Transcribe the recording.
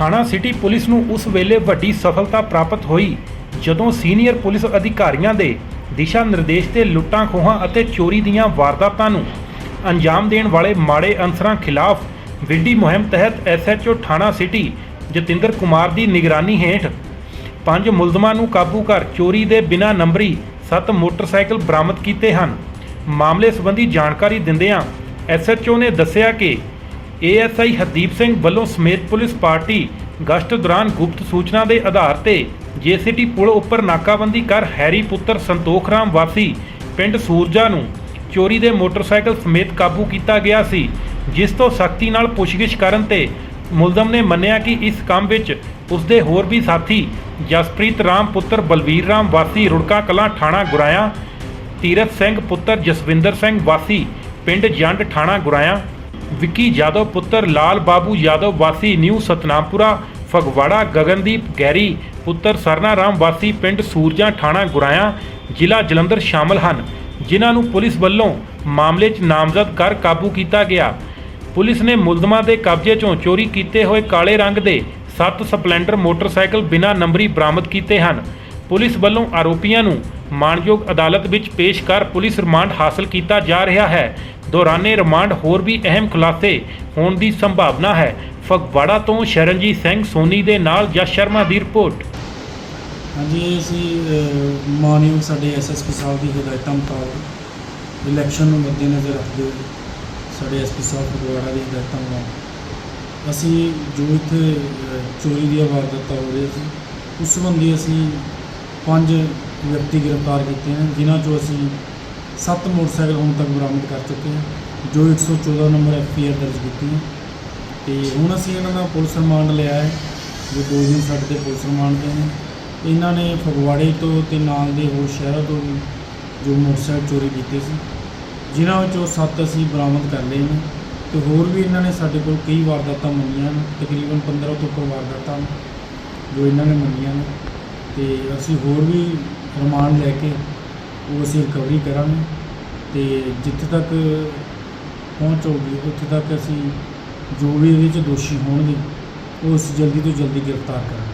ਥਾਣਾ city police ਨੂੰ ਉਸ ਵੇਲੇ ਵੱਡੀ ਸਫਲਤਾ ਪ੍ਰਾਪਤ ਹੋਈ, ਜਦੋਂ ਸੀਨੀਅਰ ਪੁਲਿਸ ਅਧਿਕਾਰੀਆਂ ਦੇ ਦਿਸ਼ਾ ਨਿਰਦੇਸ਼ ਤੇ ਲੁੱਟਾਂ ਖੋਹਾਂ ਅਤੇ ਚੋਰੀ ਦੀਆਂ ਵਾਰਦਾਤਾਂ ਨੂੰ ਅੰਜਾਮ ਦੇਣ ਵਾਲੇ ਮਾੜੇ ਅਨਸਰਾਂ ਖਿਲਾਫ ਵਿੱਢੀ ਮੁਹਿੰਮ ਤਹਿਤ ਐਸਐਚਓ ਥਾਣਾ ਸਿਟੀ ਜਤਿੰਦਰ ਕੁਮਾਰ ਦੀ ਨਿਗਰਾਨੀ ਹੇਠ ਪੰਜ ਮੁਲਜ਼ਮਾਂ ਨੂੰ ਕਾਬੂ ਕਰ ਚੋਰੀ ਦੇ ਬਿਨਾਂ ਨੰਬਰੀ ਸੱਤ ਮੋਟਰਸਾਈਕਲ ਬਰਾਮਦ ਕੀਤੇ ਹਨ। ਮਾਮਲੇ ਸੰਬੰਧੀ ਜਾਣਕਾਰੀ ਦਿੰਦਿਆਂ ਐਸਐਚਓ ਨੇ ਦੱਸਿਆ ਕਿ ਏਐਸਆਈ ਹਰਦੀਪ ਸਿੰਘ ਵੱਲੋਂ ਸਮੇਤ ਪੁਲਿਸ ਪਾਰਟੀ ਗਸ਼ਤ ਦੌਰਾਨ ਗੁਪਤ ਸੂਚਨਾ ਦੇ ਆਧਾਰ ਤੇ ਜੇਸੀਟੀ ਪੁਲ ਉੱਪਰ ਨਾਕਾਬੰਦੀ ਕਰ ਹੈਰੀ ਪੁੱਤਰ ਸੰਤੋਖ ਰਾਮ ਵਾਸੀ ਪਿੰਡ ਸੂਰਜਾ ਨੂੰ ਚੋਰੀ ਦੇ ਮੋਟਰਸਾਈਕਲ ਸਮੇਤ ਕਾਬੂ ਕੀਤਾ ਗਿਆ ਸੀ, ਜਿਸ ਤੋਂ ਸਖਤੀ ਨਾਲ ਪੁੱਛਗਿੱਛ ਕਰਨ ਤੇ ਮੁਲਜ਼ਮ ਨੇ ਮੰਨਿਆ ਕਿ ਇਸ ਕੰਮ ਵਿੱਚ ਉਸਦੇ ਹੋਰ ਵੀ ਸਾਥੀ ਜਸਪ੍ਰੀਤ ਰਾਮ ਪੁੱਤਰ ਬਲਵੀਰ ਰਾਮ ਵਾਸੀ ਰੁੜਕਾ ਕਲਾਂ ਥਾਣਾ ਗੁਰਾਇਆ, ਤੀਰਥ ਸਿੰਘ ਪੁੱਤਰ ਜਸਵਿੰਦਰ ਸਿੰਘ ਵਾਸੀ ਪਿੰਡ ਜੰਡ ਥਾਣਾ ਗੁਰਾਇਆ ਵਿੱਕੀ ਯਾਦਵ ਪੁੱਤਰ ਲਾਲ ਬਾਬੂ ਯਾਦਵ ਵਾਸੀ ਨਿਊ ਸਤਨਾਮਪੁਰਾ, ਫਗਵਾੜਾ ਗਗਨਦੀਪ ਗੈਰੀ ਪੁੱਤਰ ਸਰਨਾ ਰਾਮ ਵਾਸੀ ਪਿੰਡ ਸੂਰਜਾ ਥਾਣਾ ਗੁਰਾਇਆ ਜ਼ਿਲ੍ਹਾ ਜਲੰਧਰ ਸ਼ਾਮਲ ਹਨ, ਜਿਨ੍ਹਾਂ ਨੂੰ ਪੁਲਿਸ ਵੱਲੋਂ ਮਾਮਲੇ 'ਚ ਨਾਮਜ਼ਦ ਕਰ ਕਾਬੂ ਕੀਤਾ ਗਿਆ। ਪੁਲਿਸ ਨੇ ਮੁਲਜ਼ਮਾਂ ਦੇ ਕਬਜ਼ੇ 'ਚੋਂ ਚੋਰੀ ਕੀਤੇ ਹੋਏ ਕਾਲੇ ਰੰਗ ਦੇ 7 ਸਪਲੈਂਡਰ ਮੋਟਰਸਾਈਕਲ ਬਿਨਾਂ ਨੰਬਰੀ ਬਰਾਮਦ ਕੀਤੇ ਹਨ। ਪੁਲਿਸ ਵੱਲੋਂ ਆਰੋਪੀਆਂ ਨੂੰ ਮਾਣਯੋਗ ਅਦਾਲਤ ਵਿੱਚ ਪੇਸ਼ ਕਰ ਪੁਲਿਸ ਰਿਮਾਂਡ ਹਾਸਲ ਕੀਤਾ ਜਾ ਰਿਹਾ ਹੈ। ਦੌਰਾਨੇ ਰਿਮਾਂਡ ਹੋਰ ਵੀ ਅਹਿਮ ਖੁਲਾਸੇ ਹੋਣ ਦੀ ਸੰਭਾਵਨਾ ਹੈ। ਫਗਵਾੜਾ ਤੋਂ ਸ਼ਰਨਜੀਤ ਸਿੰਘ ਸੋਨੀ ਦੇ ਨਾਲ ਜਸ ਸ਼ਰਮਾ ਦੀ ਰਿਪੋਰਟ। ਹਾਂਜੀ ਅਸੀਂ ਮਾਨਯੋਗ ਸਾਡੇ ਐਸਐਸਪੀ ਸਾਹਿਬ ਦੀ ਹਦਾਇਤਾਂ ਮੁਤਾਬਕ ਇਲੈਕਸ਼ਨ ਨੂੰ ਮੱਦੇਨਜ਼ਰ ਰੱਖਦੇ ਹੋਏ ਸਾਡੇ ਐਸਪੀ ਸਾਹਿਬ ਫਗਵਾੜਾ ਦੀ ਹਦਾਇਤਾਂ ਮੁਤਾਬਕ ਅਸੀਂ ਜੋ ਇੱਥੇ ਅਹ, ਚੋਰੀ ਦੀਆਂ ਵਾਰਦਾਤਾਂ ਹੋ ਰਹੀਆਂ ਸੀ ਉਸ ਸੰਬੰਧੀ ਅਸੀਂ ਪੰਜ ਵਿਅਕਤੀ ਗ੍ਰਿਫਤਾਰ ਕੀਤੇ ਹਨ, ਜਿਨ੍ਹਾਂ ਚੋਂ ਅਸੀਂ ਸੱਤ ਮੋਟਰਸਾਈਕਲ ਹੁਣ ਤੱਕ ਬਰਾਮਦ ਕਰ ਚੁੱਕੇ ਹਾਂ, ਜੋ 114 ਨੰਬਰ ਐਫਆਈਆਰ ਦਰਜ ਕੀਤੀ ਹੈ। ਤੇ ਹੁਣ ਅਸੀਂ ਇਹਨਾਂ ਦਾ ਪੁਲਿਸ ਰਿਮਾਂਡ ਲਿਆ ਹੈ, ਜੋ ਦੋ ਦਿਨ ਸਾਡੇ ਤੇ ਪੁਲਿਸ ਰਿਮਾਂਡ ਤੇ ਨੇ। ਇਹਨਾਂ ਨੇ ਫਗਵਾੜੇ ਤੋਂ ਤੇ ਨਾਲ ਦੇ ਹੋਰ ਸ਼ਹਿਰਾਂ ਤੋਂ ਵੀ ਜੋ ਮੋਟਰਸਾਈਕਲ ਚੋਰੀ ਕੀਤੇ ਸੀ, ਜਿਨ੍ਹਾਂ ਵਿੱਚੋਂ ਸੱਤ ਅਸੀਂ ਬਰਾਮਦ ਕਰ ਲਏ ਨੇ। ਤੇ ਹੋਰ ਵੀ ਇਹਨਾਂ ਨੇ ਸਾਡੇ ਕੋਲ ਕਈ ਵਾਰਦਾਤਾਂ ਮੰਨੀਆਂ ਨੇ, ਤਕਰੀਬਨ 15 ਤੋਂ ਉੱਪਰ ਵਾਰਦਾਤਾਂ ਜੋ ਇਹਨਾਂ ਨੇ ਮੰਨੀਆਂ ਨੇ। ਤੇ ਅਸੀਂ ਹੋਰ ਵੀ ਰਿਮਾਂਡ ਲੈ ਕੇ ਉਹ ਅਸੀਂ ਰਿਕਵਰੀ ਕਰਾਂਗੇ ਤੇ ਜਿੱਥੇ ਤੱਕ ਪਹੁੰਚ ਹੋਊਗੀ, ਉੱਥੇ ਤੱਕ ਅਸੀਂ ਜੋ ਵੀ ਇਹਦੇ 'ਚ ਦੋਸ਼ੀ ਹੋਣਗੇ, ਉਹ ਅਸੀਂ ਜਲਦੀ ਤੋਂ ਜਲਦੀ ਗ੍ਰਿਫਤਾਰ ਕਰਾਂਗੇ।